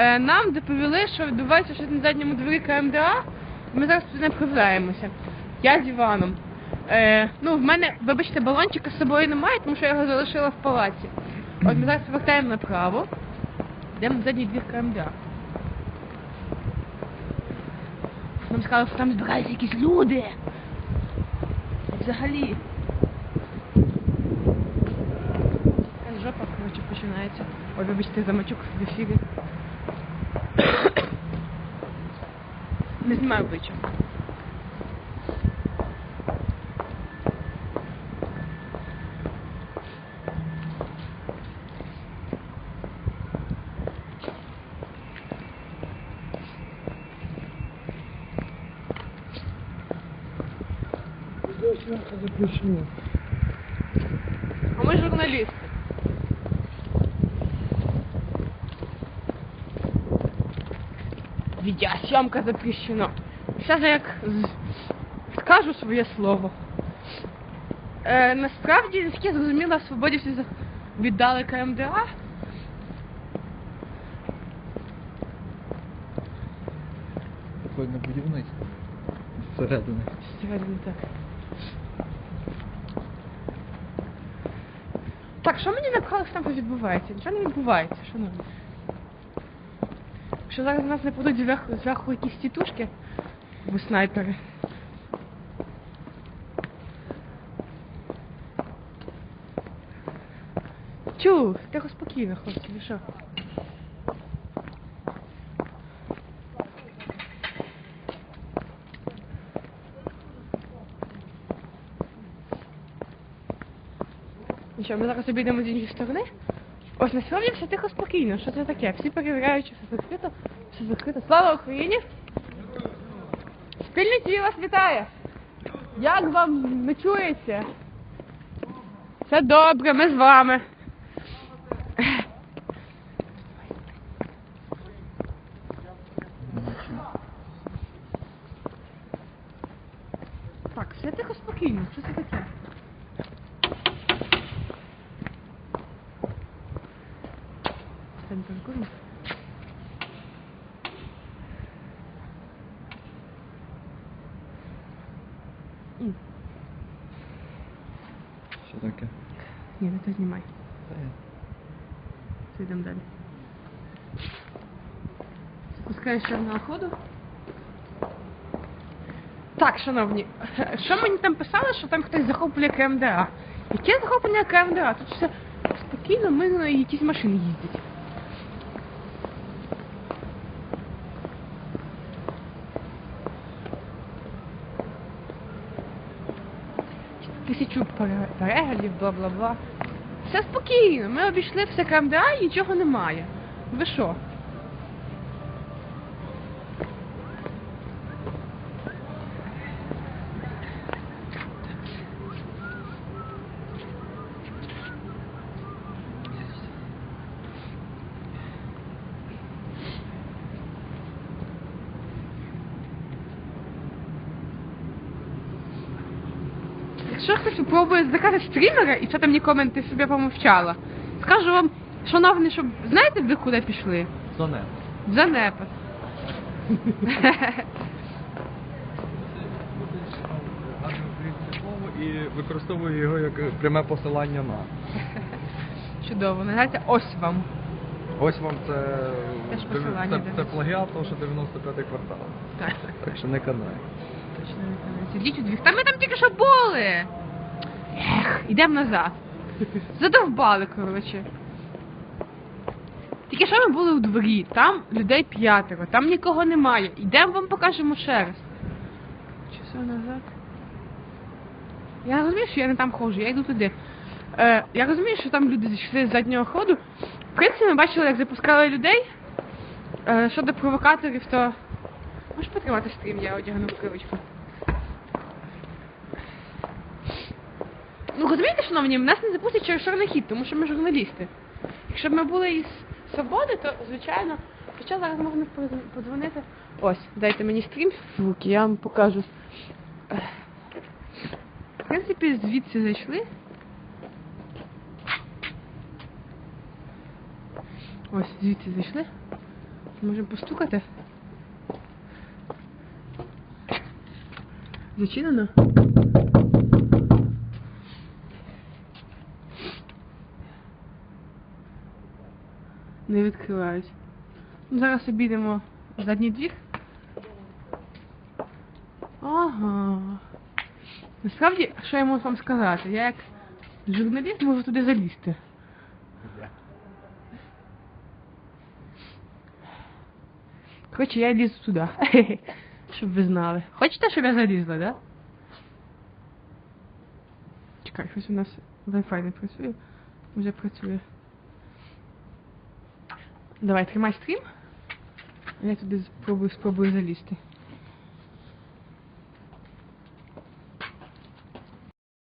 Е, нам доповіли, що відбувається щось на задньому дворі КМДА. Ми зараз туди не направляємося. Я з Іваном. Е, ну, в мене, вибачте, балончика з собою немає, тому що я його залишила в палаці. От ми зараз повертаємо направо. Йдемо на задній двір КМДА. Нам сказали, що там збираються якісь люди. Взагалі. Жопа, коротше, починається. Ой, вибачте, замочок в ефірі. Не знімаю обличчя. запрещено. А ми журналісти. Відеосйомка запрещена. Зараз я як скажу своє слово. Е, насправді, наскільки я зрозуміла, свободівці віддали КМДА. Такое на будівництво. Зсередини. Всередині так. Так, що мені напхали, що там відбувається? Нічого не відбувається, шановні. Якщо зараз нас не подуть зверху, зверху якісь тітушки, бо снайпери. Чу, тихо спокійно, хлопці, ви що? Нічого, ми зараз обійдемо з іншої сторони. Ось насправді все тихо спокійно. Що це таке? Всі перевіряють, чи все закрито, все закрито. Слава Україні! Спільний твій вас вітає! Як вам не чується? Все добре, ми з вами. Так, все тихо спокійно. Що це таке? Паркуємо. Що таке? Ні, не то знімай. Все, йдемо далі. З чорного ходу. Так, шановні, що мені там писали, що там хтось захоплює КМДА? Яке захоплення КМДА? Тут все спокійно, мирно і якісь машини їздять. Тисячу переглядів, бла-бла-бла. Все спокійно, ми обійшли все КМДА нічого немає. Ви що? Якщо хтось спробує заказати стрімера і що там ні коменти собі помовчала, скажу вам, шановні, щоб знаєте, ви куди пішли? Зоне. В занепад. Гарне і використовую його як пряме посилання на. Чудово. Називається ось вам. Ось вам це, Теж це, посилання це, плагіат, того, що 95-й квартал. Так, так. Так що не канай. Точно не. Ідіть у двір. Та ми там тільки що були. Ех, ідемо назад. Задовбали, коротше. Тільки що ми були у дворі, там людей п'ятеро, там нікого немає. Йдемо вам покажемо ще раз. Часов назад. Я розумію, що я не там ходжу, я йду туди. Е, я розумію, що там люди зійшли з заднього ходу. В принципі, ми бачили, як запускали людей. Е, щодо провокаторів, то. Можеш потримати стрім, я одягну привичку. Ну розумієте, шановні, нас не запустять через чорний хід, тому що ми журналісти. Якщо б ми були із свободи, то звичайно. Хоча зараз можна подзвонити. Ось, дайте мені стрім в я вам покажу. В принципі, звідси зайшли. Ось, звідси зайшли. Можемо постукати? Зачинено? Не відкривають. Ну, зараз обійдемо задній двір. Ага. Насправді, що я можу вам сказати? Я як журналіст можу туди залізти. Коротше, я лізу туди. Щоб ви знали. Хочете, щоб я залізла, да? Чекай, щось у нас Wi-Fi не працює. Вже працює. Давай, тримай стрім. Я туди спробую, спробую залізти.